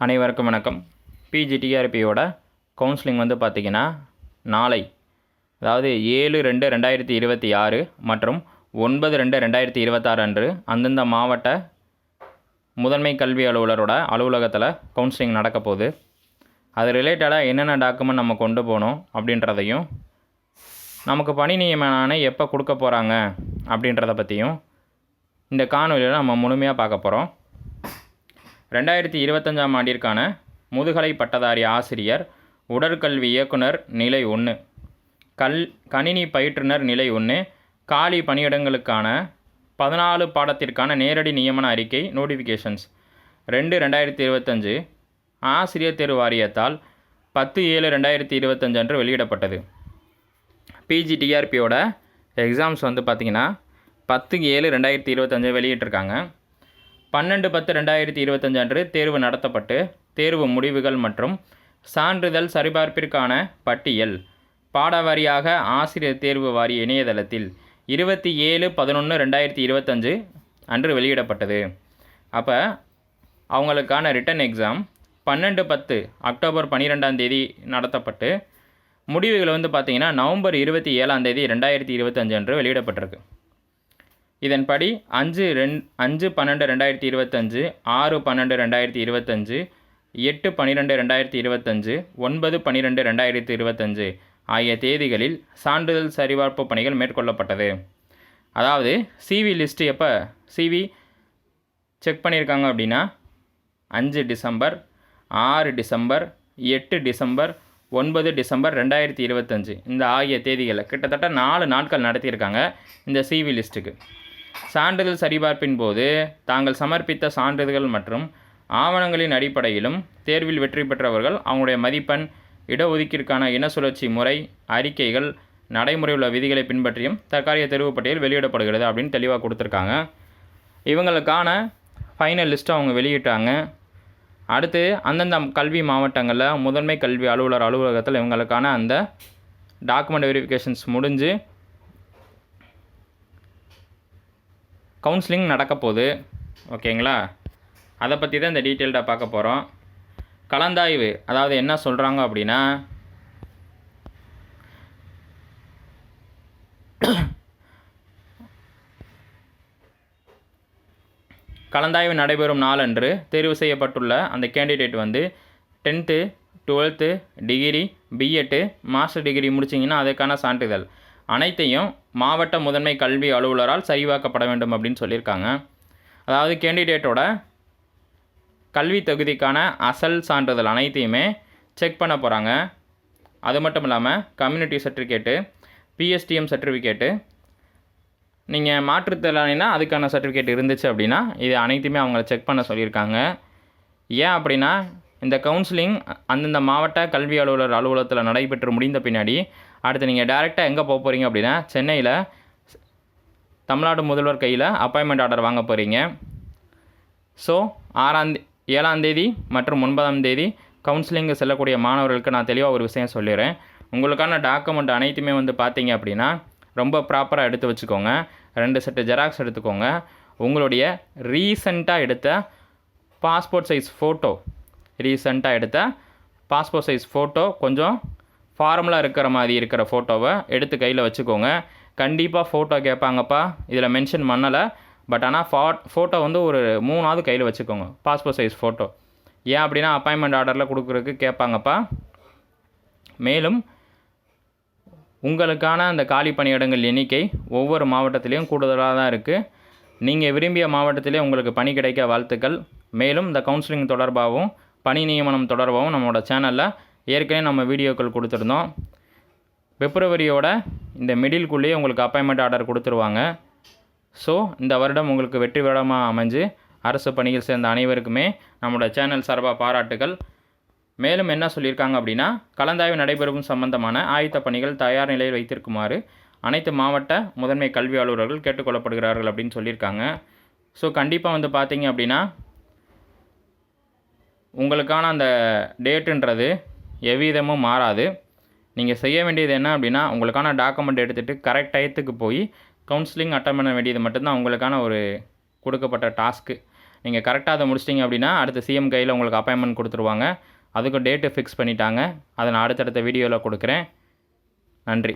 அனைவருக்கும் வணக்கம். பிஜிடிஆர்பியோட கவுன்சிலிங் வந்து பார்த்திங்கன்னா நாளை அதாவது ஏழு ரெண்டு ரெண்டாயிரத்தி இருபத்தி ஆறு மற்றும் ஒன்பது ரெண்டு ரெண்டாயிரத்தி இருபத்தாறு அன்று அந்தந்த மாவட்ட முதன்மை கல்வி அலுவலரோட அலுவலகத்தில் கவுன்சிலிங் நடக்க போகுது. அது ரிலேட்டடாக என்னென்ன டாக்குமெண்ட் நம்ம கொண்டு போகணும் அப்படின்றதையும் நமக்கு பணி நியமனான எப்போ கொடுக்க போகிறாங்க அப்படின்றத பற்றியும் இந்த காணொலியில் நம்ம முழுமையாக பார்க்க போகிறோம் ரெண்டாயிரத்தி இருபத்தஞ்சாம் ஆண்டிற்கான முதுகலை பட்டதாரி ஆசிரியர் உடற்கல்வி இயக்குனர் நிலை ஒன்று கல் கணினி பயிற்றுனர் நிலை ஒன்று காலி பணியிடங்களுக்கான பதினாலு பாடத்திற்கான நேரடி நியமன அறிக்கை நோட்டிஃபிகேஷன்ஸ் ரெண்டு ரெண்டாயிரத்தி இருபத்தஞ்சு ஆசிரியர் தேர்வு வாரியத்தால் பத்து ஏழு ரெண்டாயிரத்தி இருபத்தஞ்சு அன்று வெளியிடப்பட்டது. பிஜிடிஆர்பியோட எக்ஸாம்ஸ் வந்து பார்த்திங்கன்னா பத்து ஏழு ரெண்டாயிரத்தி இருபத்தஞ்சு வெளியிட்டிருக்காங்க. பன்னெண்டு பத்து ரெண்டாயிரத்தி இருபத்தஞ்சு அன்று தேர்வு நடத்தப்பட்டு தேர்வு முடிவுகள் மற்றும் சான்றிதழ் சரிபார்ப்பிற்கான பட்டியல். பாடவாரியாக ஆசிரியர் தேர்வு வாரிய இணையதளத்தில் இருபத்தி ஏழு பதினொன்று ரெண்டாயிரத்தி இருபத்தஞ்சு அன்று வெளியிடப்பட்டது. அப்போ அவங்களுக்கான ரிட்டன் எக்ஸாம் பன்னெண்டு பத்து அக்டோபர் பன்னிரெண்டாம் தேதி நடத்தப்பட்டு முடிவுகள் வந்து பார்த்திங்கன்னா நவம்பர் இருபத்தி ஏழாம் தேதி ரெண்டாயிரத்தி இருபத்தஞ்சு அன்று வெளியிடப்பட்டிருக்கு. இதன்படி அஞ்சு ரெண் அஞ்சு பன்னெண்டு ரெண்டாயிரத்தி இருபத்தஞ்சு ஆறு பன்னெண்டு ரெண்டாயிரத்தி இருபத்தஞ்சு எட்டு பன்னிரெண்டு ரெண்டாயிரத்தி இருபத்தஞ்சு ஒன்பது பன்னிரெண்டு ரெண்டாயிரத்தி இருபத்தஞ்சு ஆகிய தேதிகளில் சான்றிதழ் சரிபார்ப்பு பணிகள் மேற்கொள்ளப்பட்டது. அதாவது சிவி லிஸ்ட்டு எப்போ சிவி செக் பண்ணியிருக்காங்க அப்படின்னா அஞ்சு டிசம்பர் ஆறு டிசம்பர் எட்டு டிசம்பர் ஒன்பது டிசம்பர் ரெண்டாயிரத்தி இருபத்தஞ்சு. இந்த ஆகிய தேதிகளில் கிட்டத்தட்ட நாலு நாட்கள் நடத்தியிருக்காங்க இந்த சிவி லிஸ்ட்டுக்கு சான்றிதழ் சரிபார்ப்பின் போது தாங்கள் சமர்ப்பித்த சான்றிதழ்கள் மற்றும் ஆவணங்களின் அடிப்படையிலும் தேர்வில் வெற்றி பெற்றவர்கள் அவங்களுடைய மதிப்பெண் இடஒதுக்கீடுக்கான இன சுழற்சி முறை அறிக்கைகள் நடைமுறை உள்ள விதிகளை பின்பற்றியும் தற்காலிக தெரிவு பட்டியல் வெளியிடப்படுகிறது அப்படின்னு தெளிவாக கொடுத்துருக்காங்க. இவங்களுக்கான ஃபைனல் லிஸ்ட்டை அவங்க வெளியிட்டாங்க. அடுத்து அந்தந்த கல்வி மாவட்டங்களில் முதன்மை கல்வி அலுவலர் அலுவலகத்தில் இவங்களுக்கான அந்த டாக்குமெண்ட் வெரிஃபிகேஷன்ஸ் முடிஞ்சு கவுன்சிலிங் நடக்க போகுது ஓகேங்களா? அதை பற்றி தான் இந்த டீட்டெயில்டாக பார்க்க போகிறோம் கலந்தாய்வு அதாவது என்ன சொல்கிறாங்க அப்படின்னா கலந்தாய்வு நடைபெறும் நாளன்று தேர்வு செய்யப்பட்டுள்ள அந்த கேண்டிடேட் வந்து tenth twelfth degree BEd master degree முடிச்சிங்கன்னா அதுக்கான சான்றிதழ். அனைத்தையும் மாவட்ட முதன்மை கல்வி அலுவலரால் சரிவாக்கப்பட வேண்டும் அப்படின்னு சொல்லியிருக்காங்க. அதாவது கேண்டிடேட்டோட கல்வி தகுதிக்கான அசல் சான்றிதழ் அனைத்தையுமே செக் பண்ண போகிறாங்க அது மட்டும் இல்லாமல் கம்யூனிட்டி சர்டிஃபிகேட்டு பிஎஸ்டிஎம் சர்டிஃபிகேட்டு நீங்கள் மாற்றுத்திறனாளினா அதுக்கான சர்டிஃபிகேட் இருந்துச்சு அப்படின்னா இது அனைத்துமே அவங்கள செக் பண்ண சொல்லியிருக்காங்க. ஏன் அப்படின்னா இந்த கவுன்சிலிங் அந்தந்த மாவட்ட கல்வி அலுவலர் அலுவலகத்தில் நடைபெற்று முடிந்த பின்னாடி அடுத்து நீங்கள் டேரெக்டாக எங்கே போக போகிறீங்க அப்படின்னா சென்னையில் தமிழ்நாடு முதல்வர் கையில் அப்பாயின்மெண்ட் ஆர்டர் வாங்க போகிறீங்க ஸோ ஆறாம் ஏழாந்தேதி மற்றும் ஒன்பதாம் தேதி கவுன்சிலிங்கு செல்லக்கூடிய மாணவர்களுக்கு நான் தெளிவாக ஒரு விஷயம் சொல்லிடுறேன். உங்களுக்கான டாக்குமெண்ட் அனைத்துமே வந்து பார்த்தீங்க அப்படின்னா ரொம்ப ப்ராப்பராக எடுத்து வச்சுக்கோங்க. ரெண்டு செட்டு ஜெராக்ஸ் எடுத்துக்கோங்க. உங்களுடைய ரீசண்டாக எடுத்த பாஸ்போர்ட் சைஸ் ஃபோட்டோ ரீசண்டாக எடுத்த பாஸ்போர்ட் சைஸ் ஃபோட்டோ கொஞ்சம் ஃபார்மலாக இருக்கிற மாதிரி இருக்கிற ஃபோட்டோவை எடுத்து கையில் வச்சுக்கோங்க. கண்டிப்பாக ஃபோட்டோ கேட்பாங்கப்பா. இதில் மென்ஷன் பண்ணலை. பட் ஆனால் ஃபா ஃபோட்டோ வந்து ஒரு மூணாவது கையில் வச்சுக்கோங்க. பாஸ்போர்ட் சைஸ் ஃபோட்டோ ஏன் அப்படின்னா அப்பாயின்மெண்ட் ஆர்டரில் கொடுக்குறதுக்கு கேட்பாங்கப்பா. மேலும் உங்களுக்கான அந்த காலி பணியிடங்கள் எண்ணிக்கை ஒவ்வொரு மாவட்டத்திலையும் கூடுதலாக தான் இருக்குது நீங்கள் விரும்பிய மாவட்டத்திலே உங்களுக்கு பணி கிடைக்க வாழ்த்துக்கள். மேலும் இந்த கவுன்சிலிங் தொடர்பாகவும் பணி நியமனம் தொடர்பாகவும் நம்மளோட சேனலில் ஏற்கனவே நம்ம வீடியோக்கள் கொடுத்துருந்தோம். பிப்ரவரியோட இந்த மிடில்குள்ளேயே உங்களுக்கு அப்பாயின்மெண்ட் ஆர்டர் கொடுத்துருவாங்க. ஸோ இந்த வருடம் உங்களுக்கு வெற்றி வருடமாக அமைஞ்சு அரசு பணியில் சேர்ந்த அனைவருக்குமே நம்மளோட சேனல் சார்பாக பாராட்டுகள். மேலும் என்ன சொல்லியிருக்காங்க அப்படின்னா கலந்தாய்வு நடைபெறும் சம்பந்தமான ஆயத்த பணிகள் தயார் நிலையில் வைத்திருக்குமாறு அனைத்து மாவட்ட முதன்மை கல்வி அலுவலர்கள் கேட்டுக்கொள்ளப்படுகிறார்கள் அப்படின்னு சொல்லியிருக்காங்க. ஸோ கண்டிப்பாக வந்து பார்த்தீங்க அப்படின்னா உங்களுக்கான அந்த டேட்டுன்றது எவ்விதமும் மாறாது. நீங்கள் செய்ய வேண்டியது என்ன அப்படின்னா உங்களுக்கான டாக்குமெண்ட் எடுத்துகிட்டு கரெக்ட் டயத்துக்கு போய் கவுன்சிலிங் அட்டன் பண்ண வேண்டியது மட்டும்தான் உங்களுக்கான ஒரு கொடுக்கப்பட்ட டாஸ்க்கு நீங்கள் கரெக்டாக அதை முடிச்சிட்டிங்க அப்படின்னா அடுத்த சிஎம் கையில் உங்களுக்கு அப்பாயின்மெண்ட் கொடுத்துருவாங்க. அதுக்கும் டேட்டு ஃபிக்ஸ் பண்ணிட்டாங்க. அதை நான் அடுத்தடுத்த வீடியோவில் கொடுக்குறேன். நன்றி.